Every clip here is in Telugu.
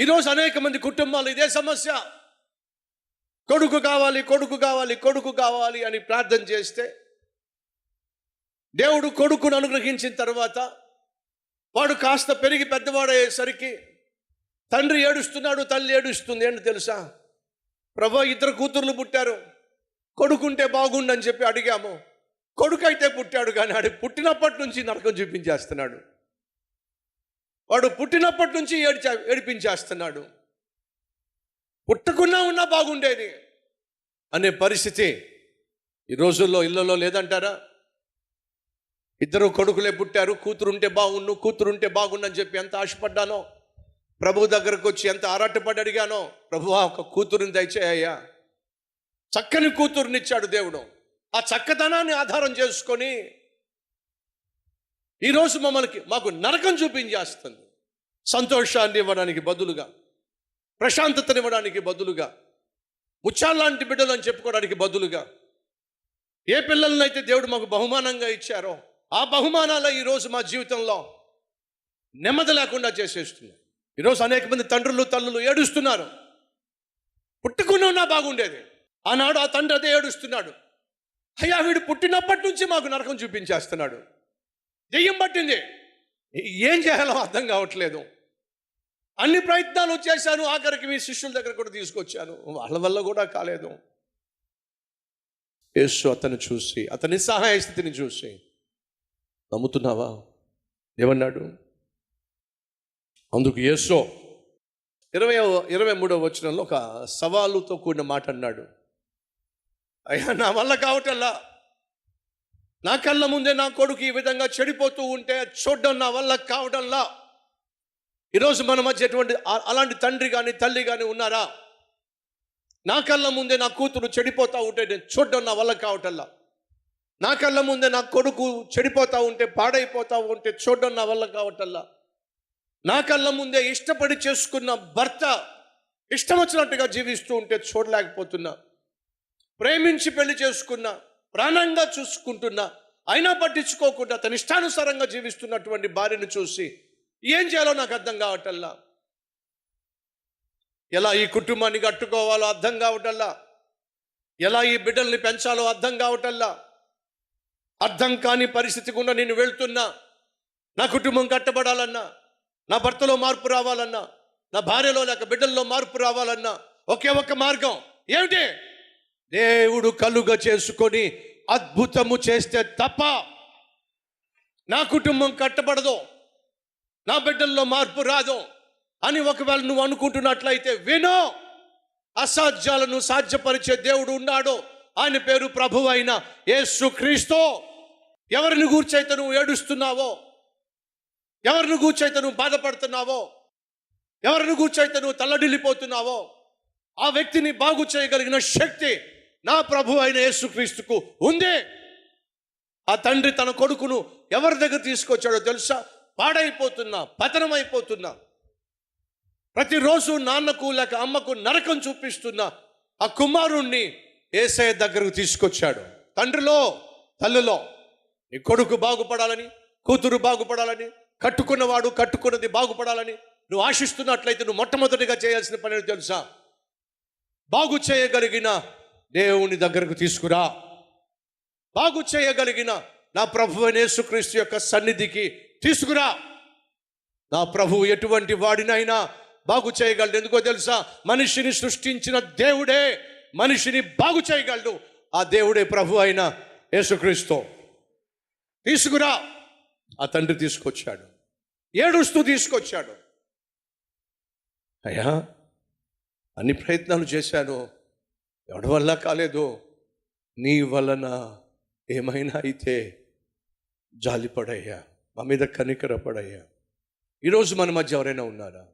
ఈరోజు అనేక మంది కుటుంబాలు ఇదే సమస్య. కొడుకు కావాలి కొడుకు కావాలి కొడుకు కావాలి అని ప్రార్థన చేస్తే దేవుడు కొడుకును అనుగ్రహించిన తర్వాత వాడు కాస్త పెరిగి పెద్దవాడయ్యేసరికి తండ్రి ఏడుస్తున్నాడు తల్లి ఏడుస్తుంది ఏంటి తెలుసా? ప్రభా ఇద్దరు కూతుర్లు పుట్టారు. కొడుకుంటే బాగుండని చెప్పి అడిగాము. కొడుకు అయితే పుట్టాడు కానీ ఆడు పుట్టినప్పటి నుంచి నరకం చూపించేస్తున్నాడు. వాడు పుట్టినప్పటి నుంచి ఏడ్చా ఏడిపించేస్తున్నాడు. పుట్టకున్నా ఉన్నా బాగుండేది అనే పరిస్థితి ఈ రోజుల్లో ఇళ్ళలో లేదంటారా? ఇద్దరు కొడుకులే పుట్టారు కూతురుంటే బాగుండు కూతురుంటే బాగుండని చెప్పి ఎంత ఆశపడ్డానో? ప్రభు దగ్గరకు వచ్చి ఎంత ఆరాటపడి అడిగానో? ప్రభు ఒక కూతురుని దయచేయ్యా. చక్కని కూతురునిచ్చాడు దేవుడు. ఆ చక్కదనాన్ని ఆధారం చేసుకొని ఈరోజు మమ్మల్ని మాకు నరకం చూపించేస్తుంది. సంతోషాన్ని ఇవ్వడానికి బదులుగా ప్రశాంతతనివ్వడానికి బదులుగా ముచ్చాలాంటి బిడ్డలు అని చెప్పుకోవడానికి బదులుగా ఏ పిల్లలనైతే దేవుడు మాకు బహుమానంగా ఇచ్చారో ఆ బహుమానాల ఈరోజు మా జీవితంలో నెమ్మది లేకుండా చేసేస్తున్నాయి. ఈరోజు అనేక మంది తండ్రులు తల్లులు ఏడుస్తున్నారు. పుట్టుకుని ఉన్నా బాగుండేది. ఆనాడు ఆ తండ్రి అదే ఏడుస్తున్నాడు. అయ్యా వీడు పుట్టినప్పటి నుంచి మాకు నరకం చూపించేస్తున్నాడు. దెయ్యం పట్టింది. ఏం చేయాలో అర్థం కావట్లేదు. అన్ని ప్రయత్నాలు చేశాను ఆఖరికి మీ శిష్యుల దగ్గర కూడా తీసుకొచ్చాను. వాళ్ళ వల్ల కూడా కాలేదు. యేసు అతను చూసి అతని సహాయ స్థితిని చూసి నమ్ముతున్నావా? ఏమన్నాడు? అందుకు యేసో ఇరవై ఇరవై మూడవ వచనంలో ఒక సవాలుతో కూడిన మాట అన్నాడు. అయ్యా నా వల్ల కావటల్లా నా కళ్ళ ముందే నా కొడుకు ఈ విధంగా చెడిపోతూ ఉంటే చూడడం నా వల్ల కావడంలా ఈరోజు మన మధ్య ఎటువంటి అలాంటి తండ్రి కానీ తల్లి కానీ ఉన్నారా? నా కళ్ళ ముందే నా కూతురు చెడిపోతూ ఉంటే నేను చూడడం నా వల్ల కావటంలా నా కళ్ళ ముందే నా కొడుకు చెడిపోతూ ఉంటే పాడైపోతూ ఉంటే చూడడం నా వల్ల కావటంలా నా కళ్ళ ముందే ఇష్టపడి చేసుకున్న భర్త ఇష్టం వచ్చినట్టుగా జీవిస్తూ ఉంటే చూడలేకపోతున్నా. ప్రేమించి పెళ్ళి చేసుకున్నా ప్రాణంగా చూసుకుంటున్నా అయినా పట్టించుకోకుండా తన ఇష్టానుసారంగా జీవిస్తున్నటువంటి భార్యను చూసి ఏం చేయాలో నాకు అర్థం కావటల్లా ఎలా ఈ కుటుంబాన్ని కట్టుకోవాలో అర్థం కావటల్లా ఎలా ఈ బిడ్డల్ని పెంచాలో అర్థం కావటల్లా అర్థం కాని పరిస్థితి గుండా నేను వెళ్తున్నా. నా కుటుంబం కట్టబడాలన్నా నా భర్తలో మార్పు రావాలన్నా నా భార్యలో లేక బిడ్డల్లో మార్పు రావాలన్నా ఒకే ఒక్క మార్గం. ఏమిటి? దేవుడు కలుగ చేసుకొని అద్భుతము చేస్తే తప్ప నా కుటుంబం కట్టబడదు నా బిడ్డల్లో మార్పు రాదు అని ఒకవేళ నువ్వు అనుకుంటున్నట్లయితే వినో. అసాధ్యాలను సాధ్యపరిచే దేవుడు ఉన్నాడు. ఆయన పేరు ప్రభు అయిన యేసు క్రీస్తు. ఎవరిని గూర్చైతే నువ్వు ఏడుస్తున్నావో ఎవరిని గూర్చైతే నువ్వు బాధపడుతున్నావో ఎవరిని గూర్చైతే నువ్వు తల్లడిల్లిపోతున్నావో ఆ వ్యక్తిని బాగు చేయగలిగిన శక్తి నా ప్రభు అయిన యేసుక్రీస్తుకు ఉంది. ఆ తండ్రి తన కొడుకును ఎవరి దగ్గర తీసుకొచ్చాడో తెలుసా? పాడైపోతున్నా పతనమైపోతున్నా. ప్రతిరోజు నాన్నకు లేక అమ్మకు నరకం చూపిస్తున్న ఆ కుమారుణ్ణి ఏసయ్య దగ్గరకు తీసుకొచ్చాడు. తండ్రిలో తల్లిలో నీ కొడుకు బాగుపడాలని కూతురు బాగుపడాలని కట్టుకున్నవాడు కట్టుకున్నది బాగుపడాలని నువ్వు ఆశిస్తున్నట్లయితే నువ్వు మొట్టమొదటిగా చేయాల్సిన పని తెలుసా? బాగు చేయగలిగిన దేవుని దగ్గరకు తీసుకురా. బాగు చేయగలిగిన నా ప్రభు యేసుక్రీస్తు యొక్క సన్నిధికి తీసుకురా. నా ప్రభు ఎటువంటి వాడినైనా బాగు చేయగలడు. ఎందుకో తెలుసా? మనిషిని సృష్టించిన దేవుడే మనిషిని బాగు చేయగలడు. ఆ దేవుడే ప్రభు అయిన యేసుక్రీస్తు. తీసుకురా. ఆ తండ్రి తీసుకొచ్చాడు. ఏడుస్తూ తీసుకొచ్చాడు. అయ్యా అన్ని ప్రయత్నాలు చేశాను. ఎవడి వల్ల కాలేదు? నీ వలన ఏమైనా అయితే జాలిపడయ్యా మా మీద కనికరపడయ్యా. ఈరోజు మన మధ్య ఎవరైనా ఉన్నారా?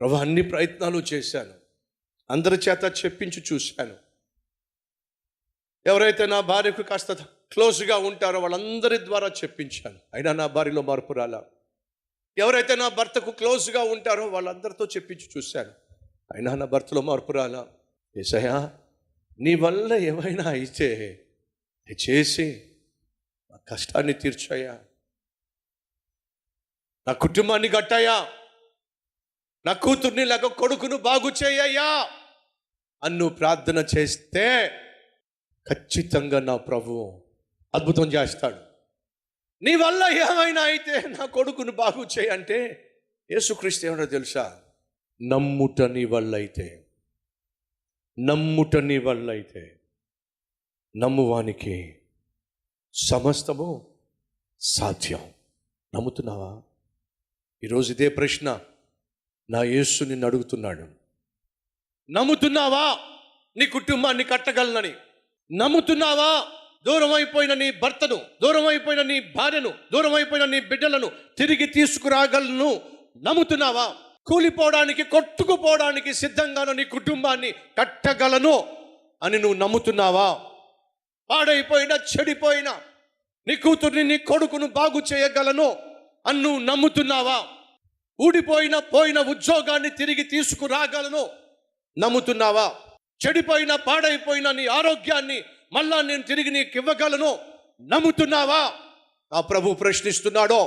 ప్రభా అన్ని ప్రయత్నాలు చేశాను. అందరి చేత చెప్పించి చూశాను. ఎవరైతే నా భార్యకు కాస్త క్లోజ్గా ఉంటారో వాళ్ళందరి ద్వారా చెప్పించాను. అయినా నా భార్యలో మార్పు రాలా? ఎవరైతే నా భర్తకు క్లోజ్గా ఉంటారో వాళ్ళందరితో చెప్పించి చూశాను. అయినా నా భర్తలో మార్పు రాలా? ఏసయా నీ వల్ల ఏమైనా అయితే చేసి నా కష్టాన్ని తీర్చాయా నా కుటుంబాన్ని కట్టాయా నా కూతుర్ని లేక కొడుకును బాగు చేయ్యా అన్ను ప్రార్థన చేస్తే ఖచ్చితంగా నా ప్రభువు అద్భుతం చేస్తాడు. నీ వల్ల ఏమైనా అయితే నా కొడుకును బాగు చేయంటే యేసుక్రీస్తు ఏమన్నా తెలుసా? నమ్ముట నీ వల్ల అయితే. నమ్ముట నీ వల్ల అయితే నమ్మువానికి సమస్తము సాధ్యం. నమ్ముతున్నావా? ఈరోజు ఇదే ప్రశ్న నా యేసు నిన్ను అడుగుతున్నాడు. నమ్ముతున్నావా? నీ కుటుంబాన్ని కట్టగలనని. నమ్ముతున్నావా? దూరం అయిపోయిన నీ భర్తను దూరం అయిపోయిన నీ భార్యను దూరం అయిపోయిన నీ బిడ్డలను తిరిగి తీసుకురాగలను. నమ్ముతున్నావా? కూలిపోవడానికి కొట్టుకుపోవడానికి సిద్ధంగాను నీ కుటుంబాన్ని కట్టగలను అని నువ్వు నమ్ముతున్నావా? పాడైపోయిన చెడిపోయిన నీ కూతుర్ని నీ కొడుకును బాగు చేయగలను అని నువ్వు నమ్ముతున్నావా? ఊడిపోయిన పోయిన ఉద్యోగాన్ని తిరిగి తీసుకురాగలను నమ్ముతున్నావా? చెడిపోయిన పాడైపోయిన నీ ఆరోగ్యాన్ని మళ్ళా నేను తిరిగి నీకు ఇవ్వగలను నమ్ముతున్నావా? ఆ ప్రభు ప్రశ్నిస్తున్నాడో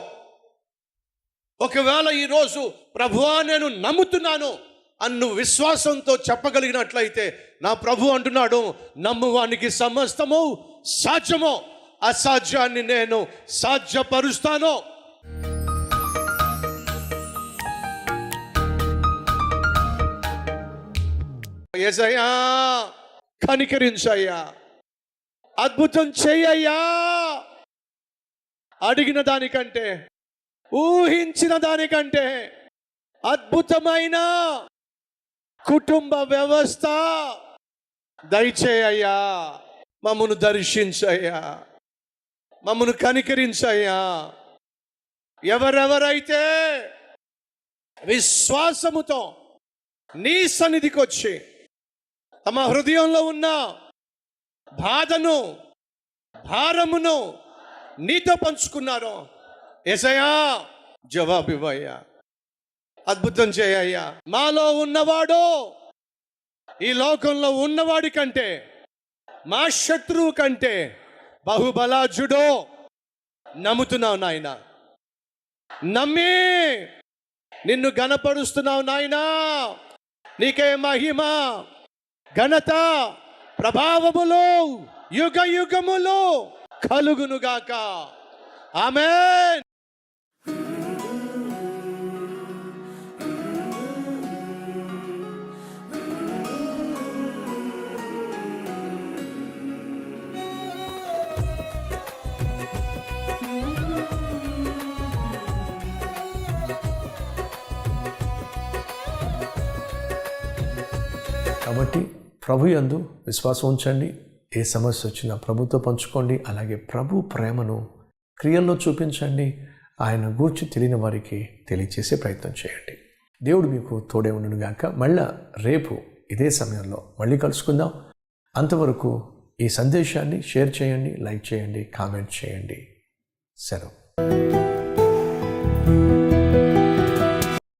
ఒకవేళ ఈరోజు ప్రభువా నేను నమ్ముతున్నాను అన్ను విశ్వాసంతో చెప్పగలిగినట్లయితే నా ప్రభు అంటున్నాడు నమ్మువానికి సమస్తము సాధ్యమో అసాధ్యాన్ని నేను సాధ్యపరుస్తాను. ఏసయ్యా కనికరించయ్యా అద్భుతం చెయ్యయ్యా అడిగిన దానికంటే ఊహించిన దానికంటే అద్భుతమైన కుటుంబ వ్యవస్థ. దయచేయ్యా మమ్మను దర్శించయ్యా మమ్మను కనికరించయ్యా. ఎవరెవరైతే విశ్వాసముతో నీ సన్నిధికి వచ్చి తమ హృదయంలో ఉన్న బాధను భారమును నీతో పంచుకున్నారో ఎసయా జవాబు ఇవ్వయ్యా అద్భుతం చేయయ్యా. మాలో ఉన్నవాడు ఈ లోకంలో ఉన్నవాడి కంటే మా శత్రువు కంటే బహుబలాజుడో నమ్ముతున్నావు నాయన. నమ్మి నిన్ను గనపరుస్తున్నావు నాయనా. నీకే మహిమ ఘనత ప్రభావములు యుగ యుగములు కలుగునుగాక. ఆమె కాబట్టి ప్రభు యందు విశ్వాసం ఉంచండి. ఏ సమస్య వచ్చినా ప్రభుతో పంచుకోండి. అలాగే ప్రభు ప్రేమను క్రియల్లో చూపించండి. ఆయన గూర్చి తెలియని వారికి తెలియచేసే ప్రయత్నం చేయండి. దేవుడు మీకు తోడే ఉండను గాక. మళ్ళా రేపు ఇదే సమయంలో మళ్ళీ కలుసుకుందాం. అంతవరకు ఈ సందేశాన్ని షేర్ చేయండి లైక్ చేయండి కామెంట్ చేయండి. సెలవు.